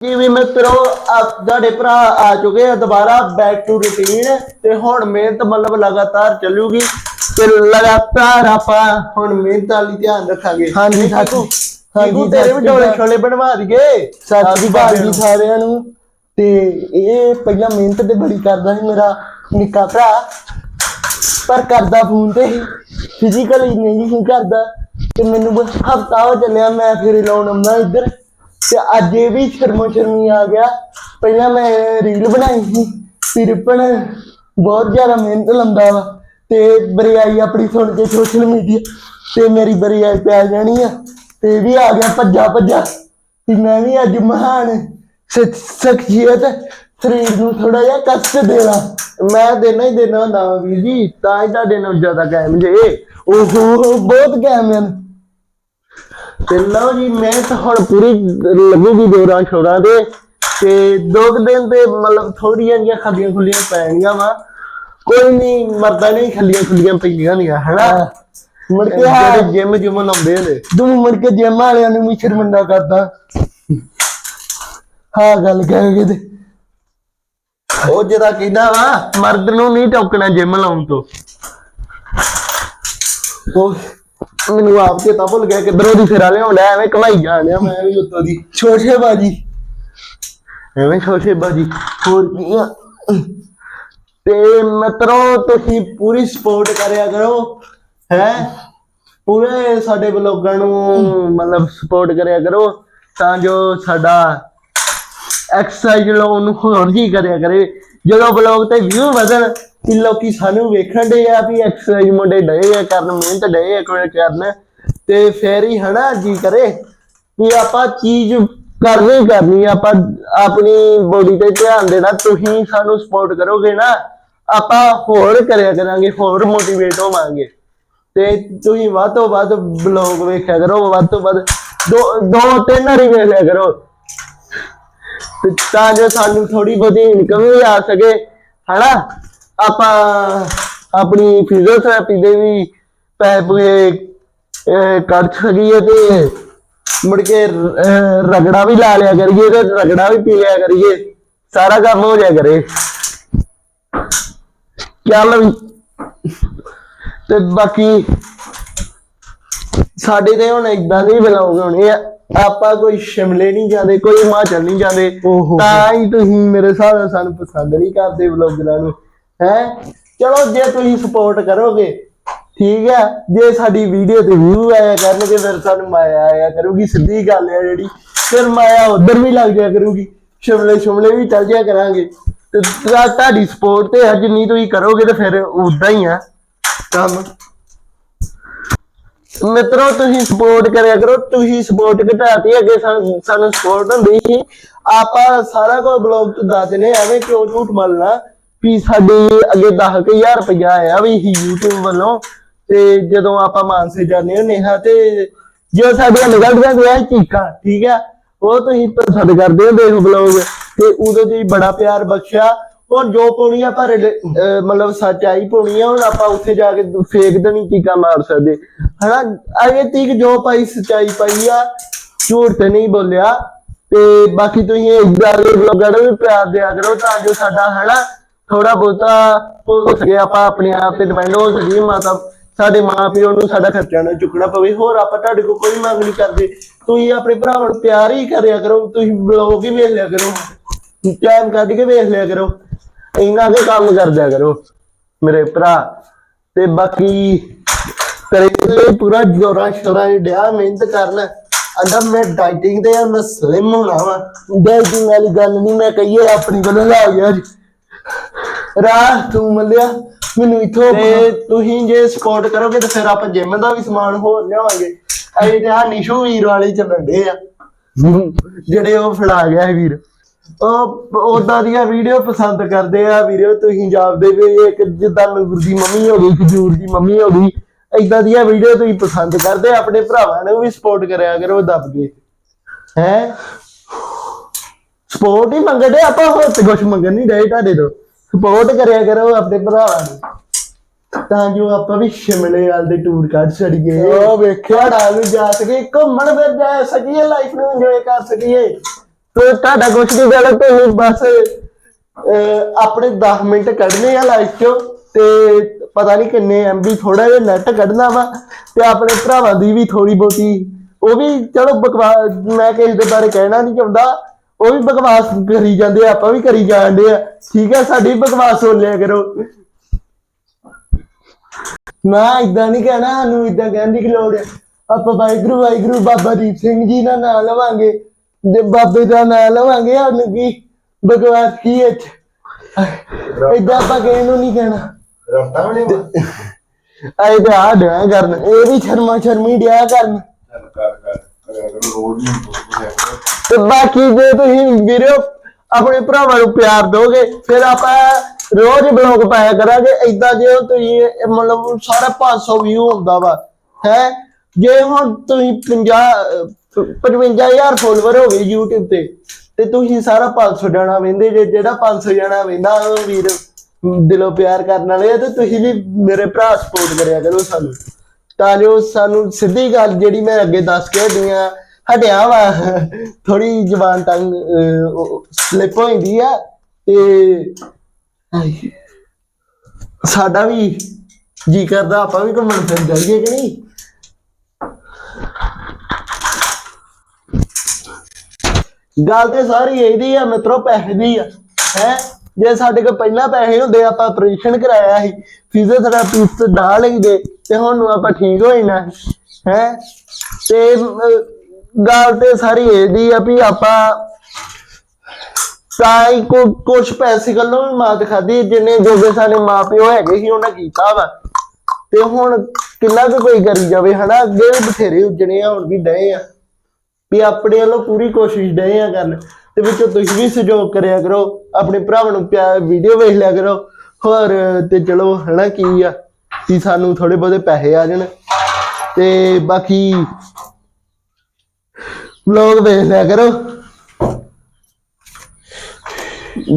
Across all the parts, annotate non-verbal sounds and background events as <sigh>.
ਜੀ ਵੀ ਮਿੱਤਰੋ ਤੁਹਾਡੇ ਭਰਾ ਆ ਚੁੱਕੇ ਆ ਦੁਬਾਰਾ ਬੈਕ ਟੂ ਰੂਟੀਨ ਤੇ ਹੁਣ ਮਿਹਨਤ ਮਤਲਬ ਲਗਾਤਾਰ ਚੱਲੂਗੀ ਤੇ ਲਗਾਤਾਰ ਆਪਾਂ ਹੁਣ ਮਿਹਨਤ ਵਾਲੀ ਧਿਆਨ ਰੱਖਾਂਗੇ। ਹਾਂਜੀ, ਠੀਕ? ਹਾਂਜੀ, ਤੇਰੇ ਵੀ ਡੋਲੇ। ਛੋਲੇ ਬਣਵਾ ਦਈਏ। ਸਤਿ ਸ਼੍ਰੀ ਅਕਾਲ ਜੀ ਨੂੰ। ਸਾਰਿਆਂ ਨੂੰ। ਤੇ ਇਹ ਪਹਿਲਾਂ ਮਿਹਨਤ ਤੇ ਬੜੀ ਕਰਦਾ ਸੀ ਮੇਰਾ ਨਿੱਕਾ ਭਰਾ। ਪਰ ਕਰਦਾ ਫੋਨ ਤੇ ਹੀ। ਫਿਜ਼ੀਕਲੀ ਨਹੀਂ ਕਰਦਾ। ਤੇ ਮੈਨੂੰ ਬਸ ਹਫਤਾ ਹੋ ਚੱਲਿਆ ਮੈਂ ਫਿਰ ਲਾਉਣ ਆਉਂਦਾ ਇੱਧਰ। ਤੇ ਅੱਜ ਇਹ ਵੀ ਸ਼ਰਮੋ ਸ਼ਰਮੀ ਆ ਗਿਆ। ਪਹਿਲਾਂ ਮੈਂ ਰੀਲ ਬਣਾਈ ਸੀ ਸਿਰਪਣ ਬਹੁਤ ਜ਼ਿਆਦਾ ਮਿਹਨਤ ਲੰਦਾ ਵਾ ਤੇ ਬਰਿਆਈ ਆਪਣੀ ਸੁਣ ਕੇ ਸੋਸ਼ਲ ਮੀਡੀਆ ਤੇ ਮੇਰੀ ਬਰਿਆਈ ਪੈ ਜਾਣੀ ਆ ਤੇ ਵੀ ਆ ਗਿਆ ਭੱਜਾ ਭੱਜਾ। ਕਿ ਮੈਂ ਵੀ ਅੱਜ ਮਹਾਨ ਸ਼ਖਸੀਅਤ ਸਰੀਰ ਨੂੰ ਥੋੜਾ ਜਿਹਾ ਕਸ਼ਟ ਦੇਣਾ ਮੈਂ ਦੇਣਾ ਹੀ ਦੇਣਾ ਹੁੰਦਾ ਵਾ ਵੀਰ ਜੀ ਤਾਂ ਹੀ ਤੁਹਾਡੇ ਨਾਲ ਜ਼ਿਆਦਾ ਕਾਇਮ ਜੇ। ਓਹੋ ਬਹੁਤ ਕੈਮਨ ਤੇ ਲਓ ਜੀ ਮੈਂ ਤਾਂ ਹੁਣ ਪੂਰੀ ਲੱਗੂਗੀ ਦੋਰਾਂ ਛੋੜਾਂ ਦੇ ਤੇ ਦੋ ਦਿਨ ਤੇ ਮਤਲਬ ਥੋੜੀਆਂ ਜਿਹੀਆਂ ਖੱਲੀਆਂ ਖੁੱਲੀਆਂ ਪੈਣੀਆਂ ਵਾ। ਕੋਈ ਨਹੀਂ ਮਰਦਾ ਨਹੀਂ ਖੱਲੀਆਂ ਖੁੱਲੀਆਂ ਪੈਂਦੀਆਂ ਨਹੀਂ ਹਨਾ? ਮੁੜ ਕੇ ਜਿਹੜੇ ਜਿਮ ਜੁਮ ਲਾਉਂਦੇ ਨੇ। ਤੂੰ ਮੁੜ ਕੇ ਜਿਮ ਵਾਲਿਆਂ ਨੂੰ ਵੀ ਸ਼ਰਮਿੰਦਾ ਕਰਦਾ। ਹਾਂ ਗੱਲ ਕਹਿ ਕੇ ਤੇ। ਉਹ ਜਿਹੜਾ ਕਹਿੰਦਾ ਵਾ ਮਰਦ ਨੂੰ ਨਹੀਂ ਟੋਕਣਾ ਜਿਮ ਲਾਉਣ ਤੋਂ। ਉਹ ਮੈਨੂੰ ਆਪ ਤੇ ਤਾਂ ਭੁੱਲ ਗਿਆ ਕਿਧਰੋਂ ਦੀ ਫੇਰਾ ਲਿਆਉਂਦਾ ਐਵੇਂ ਕਮਾਈ ਜਾਣਿਆ ਮੈਂ ਵੀ ਉੱਤੋਂ ਦੀ। ਛੋਟੇ ਬਾਜੀ ਐਵੇਂ ਛੋਟੇ ਬਾਜੀ ਹੋਰ ਕੀ ਆ? ਤੇ ਮਿੱਤਰੋ ਤੁਸੀਂ ਪੂਰੀ ਸਪੋਰਟ ਕਰਿਆ ਕਰੋ ਹੈ? ਪੂਰੇ ਸਾਡੇ ਬਲੌਗਾਂ ਨੂੰ ਮਤਲਬ ਸਪੋਰਟ ਕਰਿਆ ਕਰੋ ਤਾਂ ਜੋ ਸਾਡਾ ਐਕਸਰਸਾਈਜ਼ ਲੋ ਉਹਨੂੰ ਹੋਰ ਹੀ ਕਰਿਆ ਕਰੇ। ਜਦੋਂ ਬਲੌਗ ਤੇ ਵਿਊ ਵਧਣ ਕਿ ਲੋਕੀ ਸਾਨੂੰ ਵੇਖਣ ਦੇ ਆ ਵੀ ਐਕਸਰਸਾਈਜ਼ ਮੁੰਡੇ ਡਏ ਆ ਕਰਨ, ਮਿਹਨਤ ਡਏ ਆ ਕੋਈ ਕਰਨ। ਤੇ ਫੇਰ ਹੀ ਹਨਾ ਜੀ ਕਰੇ? ਵੀ ਆਪਾਂ ਚੀਜ਼ ਕਰਨੀ ਕਰਨੀ, ਆਪਾਂ ਆਪਣੀ ਬੋਡੀ ਤੇ ਧਿਆਨ ਦੇਣਾ, ਤੁਸੀਂ ਸਾਨੂੰ ਸਪੋਰਟ ਕਰੋਗੇ ਨਾ, ਆਪਾਂ ਹੋਰ ਕਰਿਆ ਕਰਾਂਗੇ, ਹੋਰ ਮੋਟੀਵੇਟ ਹੋਵਾਂਗੇ। ਤੇ ਤੁਸੀਂ ਵੱਧ ਤੋਂ ਵੱਧ ਬਲੌਗ ਵੇਖਿਆ ਕਰੋ, ਵੱਧ ਤੋਂ ਵੱਧ ਦੋ ਦੋ ਤਿੰਨ ਵਾਰੀ ਵੇਖ ਲਿਆ ਕਰੋ। ਤੇ ਤਾਂ ਜੋ ਸਾਨੂੰ ਥੋੜੀ ਬਹੁਤੀ ਇਨਕਮ ਵੀ ਆ ਸਕੇ ਹਨਾ? ਆਪਾਂ ਆਪਣੀ ਫਿਜ਼ੀਓਥੈਰੇਪੀ ਦੇ ਵੀ ਪੈਸੇ ਪੂਏ ਅਹ, ਸਕੀਏ ਤੇ ਮੁੜ ਕੇ ਰਗੜਾ ਵੀ ਲਾ ਲਿਆ ਕਰੀਏ ਤੇ ਰਗੜਾ ਵੀ ਪੀ ਲਿਆ ਕਰੀਏ। ਸਾਰਾ ਕੰਮ ਹੋ ਜਾਇਆ ਕਰੇ। ਚੱਲ ਵੀ। ਤੇ ਬਾਕੀ ਸਾਡੇ ਤੇ ਹੁਣ ਇਦਾਂ ਦੇ ਬਲੌਗ ਹੋਣੇ ਆ। ਆਪਾਂ ਕੋਈ ਸ਼ਿਮਲੇ ਨਹੀਂ ਜਾਂਦੇ ਕੋਈ ਹਿਮਾਚਲ ਨਹੀਂ ਜਾਂਦੇ। ਤਾਂ ਹੀ ਤੁਸੀਂ ਮੇਰੇ ਨਾਲ ਸਾਨੂੰ ਪਸੰਦ ਨਹੀਂ ਕਰਦੇ ਬਲੌਗਰਾਂ ਨੂੰ ਹੈ? ਚਲੋ ਜੇ ਤੁਸੀਂ ਸਪੋਰਟ ਕਰੋਗੇ ਠੀਕ ਹੈ? ਜੇ ਸਾਡੀ ਵੀਡੀਓ ਤੇ ਵਿਊ ਆਇਆ ਕਰਨਗੇ ਫਿਰ ਸਾਨੂੰ ਮਾਇਆ ਆਇਆ ਕਰੂਗੀ ਸਿੱਧੀ ਗੱਲ ਹੈ ਜਿਹੜੀ। ਫਿਰ ਮਾਇਆ ਉਧਰ ਵੀ ਲੱਗ ਜਾਇਆ ਕਰੂਗੀ। ਸ਼ਿਮਲੇ ਸ਼ਿਮਲੇ ਵੀ ਚੱਲ ਜਾਇਆ ਕਰਾਂਗੇ। ਤੇ ਤੁਹਾ- ਤੁਹਾਡੀ ਸਪੋਰਟ ਤੇ ਅੱਜ ਨਹੀਂ ਤੁਸੀਂ ਕਰੋਗੇ ਤੇ ਫਿਰ ਉਦਾਂ ਹੀ ਆ। ਕੰਮ। ਮਿੱਤਰੋ, ਤੁਸੀਂ ਸਪੋਰਟ ਕਰਿਆ ਕਰੋ, ਤੁਸੀਂ ਸਪੋਰਟ ਘਟਾਤੀ, ਅੱਗੇ ਸਾਨੂੰ- ਸਪੋਰਟ ਹੁੰਦੀ ਸੀ। ਆਪਾਂ ਸਾਰਾ ਕੁਝ ਬਲੌਗ ਤੋਂ ਦੱਸ ਐਵੇਂ ਕਿਉਂ ਝੂਠ ਮਲਣਾ ਵੀ ਸਾਡੇ ਅੱਗੇ 10000 ਰੁਪਇਆ ਆਇਆ ਵੀ ਹੀ YouTube ਵੱਲੋਂ, ਤੇ ਜਦੋਂ ਆਪਾਂ ਮਾਨਸੇ ਜਾਂਦੇ ਹੁੰਦੇ ਹਾਂ, ਤੇ ਜੋ ਸਾਡੀਆਂ ਨਿਕਲਦੀਆਂ ਗਿਆ ਚੀਕਾਂ, ਠੀਕ ਆ? ਉਹ ਤੁਸੀਂ ਪਸੰਦ ਕਰਦੇ ਹੋ ਦੇਖ ਬਲੌਗ ਤੇ ਉਦੋਂ ਤੁਸੀਂ ਬੜਾ ਪਿਆਰ ਬਖਸ਼ਿਆ। ਹੁਣ ਜੋ ਪਾਉਣੀ ਆ ਪਰ ਮਤਲਬ ਸੱਚਾਈ ਪਾਉਣੀ ਆ, ਹੁਣ ਆਪਾਂ ਉੱਥੇ ਜਾ ਕੇ ਫੇਕ ਦੇਣੀ ਚੀਕਾਂ ਮਾਰ ਸਕਦੇ। ਹਨਾ, ਅਜੇ ਤੀਕ ਜੋ ਪਾਈ, ਸੱਚਾਈ ਪਾਈ ਆ, ਝੂਠ ਤੇ ਨਹੀਂ ਬੋਲਿਆ। ਤੇ ਬਾਕੀ ਤੁਸੀਂ ਇਦਾਂ ਦੇ ਬਲੌਗਾਂ ਨੂੰ ਵੀ ਪਿਆਰ ਦਿਆ ਕਰੋ ਤਾਂ ਜੋ ਸਾਡਾ, ਹਨਾ ਥੋੜਾ ਬਹੁਤਾ ਹੋ ਸਕੇ, ਆਪਾਂ ਆਪਣੇ ਆਪ ਤੇ ਡਿਪੈਂਡ ਹੋ ਸਕੀਏ, ਮਾਤਾ, ਸਾਡੇ ਮਾਪਿਓ ਨੂੰ ਸਾਡਾ ਖਰਚਾ ਨਾ ਚੁੱਕਣਾ ਪਵੇ। ਹੋਰ ਆਪਾਂ ਤੁਹਾਡੇ ਕੋਲ ਕੋਈ ਮੰਗ ਨਹੀਂ ਕਰਦੇ। ਤੁਸੀਂ ਆਪਣੇ ਭਰਾਵਾਂ ਨੂੰ ਪਿਆਰ ਹੀ ਕਰਿਆ ਕਰੋ। ਤੁਸੀਂ ਬਲੌਗ ਹੀ ਵੇਖ ਲਿਆ ਕਰੋ। ਟਾਈਮ ਕੱਢ ਕੇ ਵੇਖ ਲਿਆ ਕਰੋ। ਇੰਨਾ ਕੇ ਕੰਮ ਕਰਦਿਆ ਕਰੋ ਮੇਰੇ ਭਰਾ। ਤੇ ਬਾਕੀ ਕਰੇ ਤੇ ਪੂਰਾ ਜੋਰਾਂ ਸ਼ੋਰਾਂ ਡਿਆ ਮਿਹਨਤ ਕਰਨ। ਅੰਦਰ ਮੈਂ ਡਾਈਟਿੰਗ ਤੇ ਆ ਮੈਂ ਸਲਿਮ ਹੋਣਾ ਵਾ। ਡਾਈਟਿੰਗ ਵਾਲੀ ਗੱਲ ਨਹੀਂ ਮੈਂ ਕਹੀਏ ਆਪਣੀ ਕੋਲੋਂ ਲਾ ਗਿਆ ਜੀ ਰਾਹ ਤੂੰ ਮੱਲਿਆ ਮੈਨੂੰ ਇਥੋਂ ਤੇ ਤੁਸੀਂ ਜੇ ਸਪੋਰਟ ਕਰੋਗੇ ਤਾਂ ਫਿਰ ਆਪਾਂ ਜਿਮ ਦਾ ਵੀ ਸਮਾਨ ਹੋਰ ਲਿਆਵਾਂਗੇ। ਅਸੀਂ ਤੇ ਆ ਨਿਸ਼ੂ ਵੀਰ ਵਾਲੇ ਹੀ ਚੱਲਣ ਡੇ ਆ। ਜਿਹੜੇ ਉਹ ਫੜਾ ਗਿਆ ਸੀ ਵੀਰ। ਉਹ ਉਦਾਂ ਦੀਆਂ ਵੀਡੀਓ ਪਸੰਦ ਕਰਦੇ ਆ ਵੀਡੀਓ ਤੁਸੀਂ ਜਾਪਦੇ ਵੀ ਇੱਕ ਜਿੱਦਾਂ ਨੂਰ ਦੀ ਮੰਮੀ ਹੋ ਗਈ ਖਜੂਰ ਦੀ ਮੰਮੀ ਹੋ ਗਈ ਏਦਾਂ ਦੀਆਂ ਵੀਡੀਓ ਤੁਸੀਂ ਪਸੰਦ ਕਰਦੇ ਆਪਣੇ ਭਰਾਵਾਂ ਨੂੰ ਵੀ ਸਪੋਰਟ ਕਰਿਆ ਕਰੋ ਦੱਬ ਕੇ। ਹੈ? ਸਪੋਰਟ ਹੀ ਮੰਗਦੇ ਆਪਾਂ ਹੋਰ ਤੇ ਕੁਝ ਮੰਗਣ ਨਹੀਂ ਡਏ ਤੁਹਾਡੇ ਤੋਂ। ਸਪੋਰਟ ਕਰਿਆ ਕਰੋ ਆਪਣੇ ਭਰਾਵਾਂ ਨੂੰ। ਤਾਂ ਜੋ ਆਪਾਂ ਵੀ ਸ਼ਿਮਲੇ ਵਾਲ ਦੇ ਟੂਰ ਕੱਢ ਛੜੀਏ ਉਹ ਵੇਖਿਆ। ਪਹਾੜਾਂ ਨੂੰ ਜਾ ਸਕੀਏ ਘੁੰਮਣ ਫਿਰ ਜਾ ਸਕੀਏ ਲਾਈਫ ਨੂੰ ਇੰਜੋਏ ਕਰ ਸਕੀਏ। ਤੇ ਤੁਹਾਡਾ ਕੁਛ ਨਹੀਂ ਗੱਲ ਤੁਸੀਂ ਬਸ ਅਹ, ਆਪਣੇ 10 ਮਿੰਟ ਕੱਢਨੇ ਆ ਲਾਈਫ ਚੋਂ ਤੇ ਪਤਾ ਨਹੀਂ ਕਿੰਨੇ ਐਮਬੀ ਥੋੜਾ ਜਿਹਾ ਨੈਟ ਕੱਢਣਾ ਵਾ ਤੇ ਆਪਣੇ ਭਰਾਵਾਂ ਦੀ ਵੀ ਥੋੜੀ ਬਹੁਤੀ ਉਹ ਵੀ ਚਲੋ ਬਕਵਾਸ ਮੈਂ ਕਿਸੇ ਦੇ ਬਾਰੇ ਕਹਿਣਾ ਨਹੀਂ ਚਾਹੁੰਦਾ ਉਹ ਵੀ ਬਕਵਾਸ ਕਰੀ ਜਾਂਦੇ ਆ ਆਪਾਂ ਵੀ ਕਰੀ ਜਾਂਦੇ ਆ ਠੀਕ ਹੈ ਸਾਡੀ ਵੀ ਬਕਵਾਸ ਹੋ ਲਿਆ ਕਰੋ। ਨਾ ਇਦਾਂ ਨਹੀਂ ਕਹਿਣਾ ਸਾਨੂੰ ਇਦਾਂ ਕਹਿਣ ਦੀ ਕੀ ਲੋੜ ਹੈ ਆਪਾਂ ਵਾਹਿਗੁਰੂ ਵਾਹਿਗੁਰੂ ਬਾਬਾ ਦੀਪ ਸਿੰਘ ਜੀ ਦਾ ਨਾਮ ਲਵਾਂਗੇ। ਜੇ ਬਾਬੇ ਦਾ ਨਾਮ ਲਵਾਂਗੇ ਸਾਨੂੰ ਕੀ? ਬਕਵਾਸ ਕੀ ਹੈ ਇਦਾਂ ਆਪਾਂ ਕਿਸੇ ਨੂੰ ਨਹੀਂ ਕਹਿਣਾ। ਰਫਤਾ ਵੀ ਨਹੀਂ ਆਏ ਤੇ ਆ ਡਿਆ ਕਰਨ। ਇਹ ਵੀ ਸ਼ਰਮਾ ਸ਼ਰਮੀ ਡਿਆ ਕਰਨ। ਤੇ ਬਾਕੀ ਜੇ ਤੁਸੀਂ ਵੀਡੀਓ ਆਪਣੇ ਭਰਾਵਾਂ ਨੂੰ ਪਿਆਰ ਦੋਗੇ ਫਿਰ ਆਪਾਂ ਰੋਜ਼ ਬਲੌਗ ਪਾਇਆ ਕਰਾਂਗੇ। ਏਦਾਂ ਜੇ ਤੁਸੀਂ ਮਤਲਬ ਸਾਰਾ 500 ਵਿਊ ਹੁੰਦਾ ਵਾ ਹੈ? ਜੇ ਹੁਣ ਤੁਸੀਂ 50 ਅਹ 55000 ਫੋਲੋਵਰ ਹੋ ਗਏ YouTube ਤੇ। ਤੇ ਤੁਸੀਂ ਸਾਰਾ 500 ਜਾਣਾ ਵੇਂਦੇ, ਜੇ ਜਿਹੜਾ 500 ਜਾਣਾ ਵੇਂਦਾ, ਉਹ ਵੀਰ ਦਿਲੋਂ ਪਿਆਰ ਕਰਨ ਵਾਲੇ ਆ, ਤੇ ਤੁਸੀਂ ਵੀ ਮੇਰੇ ਭਰਾ ਸਪੋਰਟ ਕਰਿਆ ਕਰੋ ਸਾਨੂੰ। ਤਾਂ ਜੋ ਸਾਨੂੰ ਸਿੱਧੀ ਗੱਲ ਜਿਹੜੀ ਮੈਂ ਅੱਗੇ ਦੱਸ ਕੇ ਹਟੀਆਂ ਹਟਿਆ ਵਾ। ਥੋੜੀ ਜ਼ਬਾਨ ਤੰਗ ਸਲਿਪ ਹੋ ਜਾਂਦੀ ਆ, ਤੇ ਸਾਡਾ ਵੀ ਜੀ ਕਰਦਾ, ਆਪਾਂ ਵੀ ਘੁੰਮਣ ਫਿਰ ਜਾਈਏ ਕਿ ਨਹੀਂ? ਗੱਲ ਤੇ ਸਾਰੀ ਇਹਦੀ ਆ, ਮਿੱਤਰੋ, ਪੈਸੇ ਦੀ ਆ। ਹੈ? ਜੇ ਸਾਡੇ ਕੋਲ ਪਹਿਲਾਂ ਪੈਸੇ ਹੁੰਦੇ, ਆਪਾਂ ਆਪਰੇਸ਼ਨ ਕਰਾਇਆ ਸੀ। ਫਿਜ਼ੀਓਥੈਰੇਪਿਸਟ ਡਾ ਲਈਦੇ, ਤੇ ਹੁਣ ਆਪਾਂ ਠੀਕ ਹੋ ਜਾਣਾ। ਹੈ? ਤੇ ਗੱਲ ਤੇ ਸਾਰੀ ਇਹਦੀ ਆ ਵੀ ਆਪਾਂ ਤਾਂ ਹੀ ਕੋ, ਕੁਛ ਪੈਸੇ ਗੱਲੋਂ ਵੀ ਮਾਤ ਖਾਦੀ ਜਿੰਨੇ ਜੋਗੇ ਸਾਡੇ ਮਾਪਿਓ ਹੈਗੇ ਸੀ, ਉਹਨਾਂ ਕੀਤਾ ਵਾ। ਤੇ ਹੁਣ ਕਿੰਨਾ ਕੁ ਕੋਈ ਕਰੀ ਜਾਵੇ, ਹਨਾ? ਅੱਗੇ ਵੀ ਬਥੇਰੇ ਉੱਜਣੇ ਆ, ਹੁਣ ਵੀ ਡਏ ਆ। ਵੀ ਆਪਣੇ ਵੱਲੋਂ ਪੂਰੀ ਕੋਸ਼ਿਸ਼ ਡਏ ਆ ਕਰਨ ਤੇ ਵਿੱਚੋਂ ਤੁਸੀਂ ਵੀ ਸਹਿਯੋਗ ਕਰਿਆ ਕਰੋ, ਆਪਣੇ ਭਰਾਵਾਂ ਨੂੰ ਪਿਆਰ ਵੀਡੀਓ ਵੇਖ ਲਿਆ ਕਰੋ। ਹੋਰ ਤੇ ਚਲੋ, ਹਨਾ ਕੀ ਆ ਕਿ ਸਾਨੂੰ ਥੋੜੇ ਬਹੁਤੇ ਪੈਸੇ ਆ ਜਾਣ ਤੇ ਬਾਕੀ ਵਲੌਗ ਵੇਖ ਲਿਆ ਕਰੋ।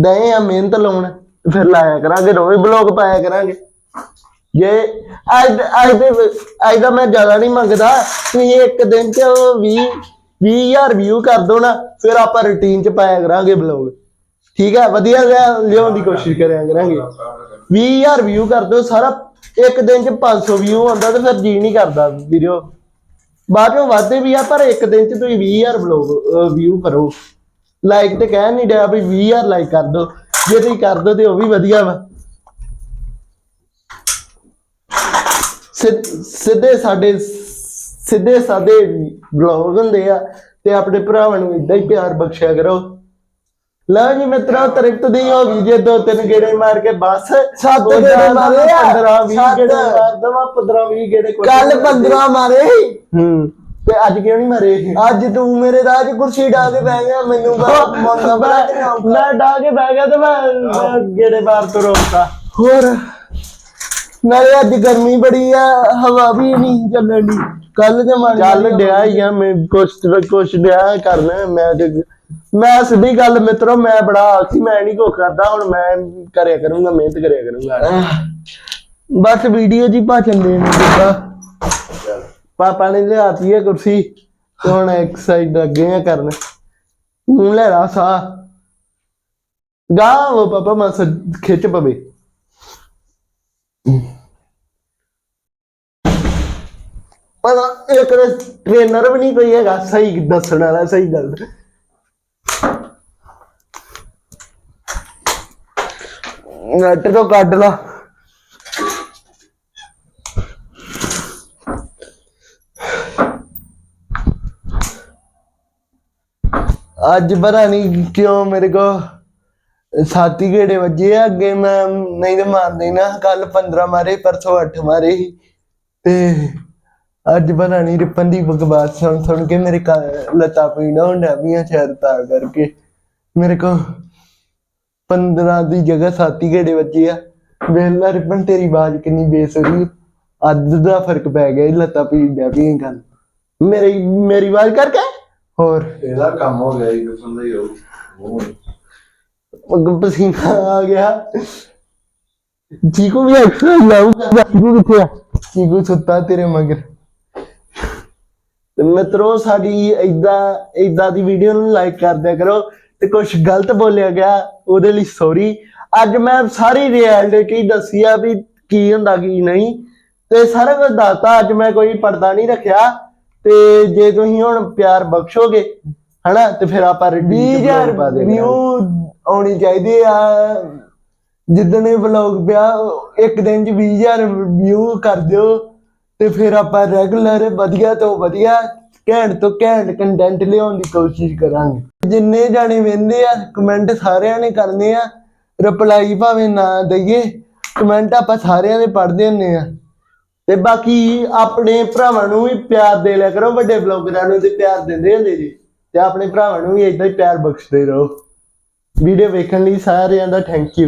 ਦਏ ਆ ਮਿਹਨਤ ਲਾਉਣ, ਫਿਰ ਲਾਇਆ ਕਰਾਂਗੇ, ਰੋਜ਼ ਬਲੌਗ ਪਾਇਆ ਕਰਾਂਗੇ। ਜੇ ਅੱਜ ਅੱਜ ਦੇ ਅੱਜ ਦਾ ਮੈਂ ਜ਼ਿਆਦਾ ਨਹੀਂ ਮੰਗਦਾ, ਤੁਸੀਂ ਇੱਕ ਦਿਨ ਚ 20 20000 ਵਿਊ ਕਰ ਦੋ ਨਾ, ਫਿਰ ਆਪਾਂ ਰੁਟੀਨ ਚ ਪਾਇਆ ਕਰਾਂਗੇ ਬਲੌਗ ਠੀਕ ਹੈ? ਵਧੀਆ ਲਿਆਉਣ ਦੀ ਕੋਸ਼ਿਸ਼ ਕਰਿਆ ਕਰਾਂਗੇ। 20000 ਵਿਊ ਕਰ ਦਿਓ ਸਾਰਾ ਇੱਕ ਦਿਨ ਚ 500 ਵਿਊ ਆਉਂਦਾ ਤੇ ਫਿਰ ਜੀ ਨਹੀਂ ਕਰਦਾ ਵੀਡੀਓ ਬਾਅਦ ਵਿੱਚ ਵੱਧਦੇ ਵੀ ਆ, ਪਰ ਇੱਕ ਦਿਨ ਚ ਤੁਸੀਂ 20000 ਬਲੌਗ ਵਿਊ ਕਰੋ। ਲਾਈਕ ਤੇ ਕਹਿ ਨਹੀਂ ਡਿਆ ਵੀ 20000 ਲਾਈਕ ਕਰ ਦੋ। ਜੇ ਤੁਸੀਂ ਕਰ ਦੋ ਤੇ ਉਹ ਵੀ ਵਧੀਆ ਵਾ। ਸਿੱਧ- ਸਿੱਧੇ ਸਾਡੇ ਸਿੱਧੇ ਸਾਦੇ ਬਲੌਗ ਹੁੰਦੇ ਆ ਤੇ ਆਪਣੇ ਭਰਾਵਾਂ ਨੂੰ ਇਦਾਂ ਹੀ ਪਿਆਰ ਬਖਸ਼ਿਆ ਕਰੋ। ਲਓ ਜੀ ਮਿੱਤਰੋ ਤ੍ਰਿਪਤ ਦੀ ਹੋ ਗਈ ਜੇ ਦੋ ਤਿੰਨ ਗੇੜੇ ਮਾਰ ਕੇ ਬਸ। ਸੱਤ ਗੇੜੇ ਮਾਰੇ ਆ। 15 20 ਸੱਤ। ਗੇੜੇ ਮਾਰ ਦਵਾਂ 15 20 ਗੇੜੇ ਕੱਲ 15 ਮਾਰੇ। ਹੂੰ ਤੇ ਅੱਜ ਕਿਉਂ ਨਹੀਂ ਮਾਰੇ ਅੱਜ ਤੂੰ ਮੇਰੇ ਰਾਜ ਕੁਰਸੀ ਡਾ ਕੇ ਬਹਿ ਗਿਆ ਮੈਨੂੰ ਮੰਗਾ ਬੜਾ <laughs> ਮੈਂ ਡਾ ਕੇ ਬਹਿ ਗਿਆ ਤੇ ਮੈਂ ਗੇੜੇ ਮਾਰ ਤੋਂ ਰੋਕਤਾ। ਹੋਰ? ਨਾਲੇ ਅੱਜ ਗਰਮੀ ਬੜੀ ਆ ਹਵਾ ਵੀ ਨਹੀਂ ਚੱਲਣ ਦੀ। ਕੱਲ ਤੇ ਮਾਰੀ ਚੱਲ ਡਿਆ ਹੀ ਆ ਮੈਂ ਕੁਛ ਕੁਛ ਡਿਆ ਕਰਨਾ ਮੈਂ ਤੇ ਮੈਂ ਸਿੱਧੀ ਗੱਲ ਮਿੱਤਰੋ ਮੈਂ ਬੜਾ ਆਲਸੀ ਮੈਂ ਨਹੀਂ ਕੋ ਕਰਦਾ ਹੁਣ ਮੈਂ ਕਰਿਆ ਕਰੂੰਗਾ ਮਿਹਨਤ ਕਰਿਆ ਕਰੂੰਗਾ। ਬਸ ਵੀਡੀਓ ਜੀ ਭਾਚਨ ਦੇਣ ਦਿੱਤਾ। ਪਾਪਾ ਨੇ ਲਿਆਤੀ ਹੈ ਕੁਰਸੀ ਤੇ ਹੁਣ ਇੱਕ ਸਾਈਡ ਅੱਗੇ ਆ ਕਰਨ। ਤੂੰ ਲੈ ਰਾ ਸਾ। ਗਾ ਉਹ ਪਾਪਾ ਮਸ ਖਿੱਚ ਪਵੇ। ਪਤਾ ਟ੍ਰੇਨਰ ਵੀ ਨਹੀਂ ਕੋਈ ਹੈਗਾ। ਸਹੀ ਦੱਸਣ ਵਾਲਾ, ਸਹੀ ਗੱਲ। ਨੱਟ ਤੋਂ ਕੱਢ ਲਾ। ਅੱਜ ਪਤਾ ਨਹੀਂ ਕਿਉਂ ਮੇਰੇ ਕੋ ਸਾਤੀ ਗੇੜੇ ਵੱਜੇ ਆ, ਅੱਗੇ ਮੈਂ ਨਹੀਂ ਤੇ ਮਾਰਦੇ ਨਾ। ਕੱਲ 15 ਮਾਰੇ, ਪਰਸੋਂ 8 ਮਾਰੇ ਸੀ। ਤੇ ਅੱਜ ਨਹੀਂ ਰਿਪਨ ਦੀ ਬਕਵਾਸ ਸੁਣ ਸੁਣ ਕੇ ਮੇਰੇ ਕ- ਲੱਤਾਂ ਪੀੜਾਂ ਹੋਣ ਡਿਆ ਪਈਆਂ ਸ਼ਾਇਦ ਤਾਂ ਕਰਕੇ। ਮੇਰੇ ਕੋ 15 ਦੀ ਜਗ੍ਹਾ ਸਾਤੀ ਗੇੜੇ ਵੱਜੇ ਆ। ਵੇਲਾ ਰਿਪਨ ਤੇਰੀ ਆਵਾਜ਼ ਕਿੰਨੀ ਬੇਸੁਰੀ ਅੱਧ ਦਾ ਫ਼ਰਕ ਪੈ ਗਿਆ ਇਹ ਲੱਤਾਂ ਪੀੜਾਂ ਪਈਆਂ ਗੱਲ ਮੇਰੀ ਮੇਰੀ ਆਵਾਜ਼ ਕਰਕੇ ਹੋਰ। ਇਹਦਾ ਕੰਮ ਹੋ ਗਿਆ ਜੀ ਦੱਸਣ ਦਾ ਹੀ ਹੋਊ ਉਹ ਪਸੀਨਾ ਆ ਗਿਆ। ਚੀਕੂ ਵੀ ਐਕਸਰਸਾਈਜ਼ ਲਾਊਗਾ ਚੀਕੂ ਕਿੱਥੇ ਆ? ਚੀਕੂ ਸੁੱਤਾ ਤੇਰੇ ਮਗਰ। ਤੇ ਮਿੱਤਰੋ ਸਾਡੀ ਇਦਾਂ ਇਦਾਂ ਦੀ ਵੀਡੀਓ ਨੂੰ ਲਾਈਕ ਕਰ ਦਿਆ ਕਰੋ ਤੇ ਕੁਝ ਗਲਤ ਬੋਲਿਆ ਗਿਆ ਉਹਦੇ ਲਈ ਸੌਰੀ ਅੱਜ ਮੈਂ ਸਾਰੀ ਰਿਐਲਿਟੀ ਦੱਸੀ ਆ ਵੀ ਕੀ ਹੁੰਦਾ ਕੀ ਨਹੀਂ। ਤੇ ਸਾਰਾ ਕੁਝ ਦੱਸਤਾ ਅੱਜ ਮੈਂ ਕੋਈ ਪਰਦਾ ਨਹੀਂ ਰੱਖਿਆ। ਤੇ ਜੇ ਤੁਸੀਂ ਹੁਣ ਪਿਆਰ ਬਖਸ਼ੋਗੇ ਹਨਾ ਤੇ ਫਿਰ ਆਪਾਂ repeat 20000 vlog ਪਾ ਦਿਆ ਵਿਊ। ਆਉਣੀ ਚਾਹੀਦੀ ਆ। ਜਿੱਦਣ ਇਹ ਵਲੌਗ ਪਿਆ ਇੱਕ ਦਿਨ ਚ 20000 ਵਿਊ ਕਰ ਦਿਓ। ਤੇ ਫਿਰ ਆਪਾਂ ਰੈਗੂਲਰ ਵਧੀਆ ਤੋਂ ਵਧੀਆ ਘੈਂਟ ਤੋਂ ਘੈਂਟ ਕੰਟੈਂਟ ਲਿਆਉਣ ਦੀ ਕੋਸ਼ਿਸ਼ ਕਰਾਂਗੇ। ਜਿੰਨੇ ਜਾਣੇ ਵੇਂਦੇ ਆ ਕਮੈਂਟ ਸਾਰਿਆਂ ਨੇ ਕਰਨੇ ਆ। ਰਿਪਲਾਈ ਭਾਵੇਂ ਨਾ ਦਈਏ ਕਮੈਂਟ ਆਪਾਂ ਸਾਰਿਆਂ ਦੇ ਪੜ੍ਹਦੇ ਹੁੰਨੇ ਆ। ਤੇ ਬਾਕੀ ਆਪਣੇ ਭਰਾਵਾਂ ਨੂੰ ਵੀ ਪਿਆਰ ਦੇ ਲਿਆ ਕਰੋ, ਵੱਡੇ ਬਲੌਗਰਾਂ ਨੂੰ ਤੇ ਪਿਆਰ ਦਿੰਦੇ ਹੁੰਦੇ ਜੀ। ਤੇ ਆਪਣੇ ਭਰਾਵਾਂ ਨੂੰ ਵੀ ਇਦਾਂ ਹੀ ਪਿਆਰ ਬਖਸ਼ਦੇ ਰਹੋ। ਵੀਡੀਓ ਵੇਖਣ ਲਈ ਸਾਰਿਆਂ ਦਾ ਥੈਂਕ ਯੂ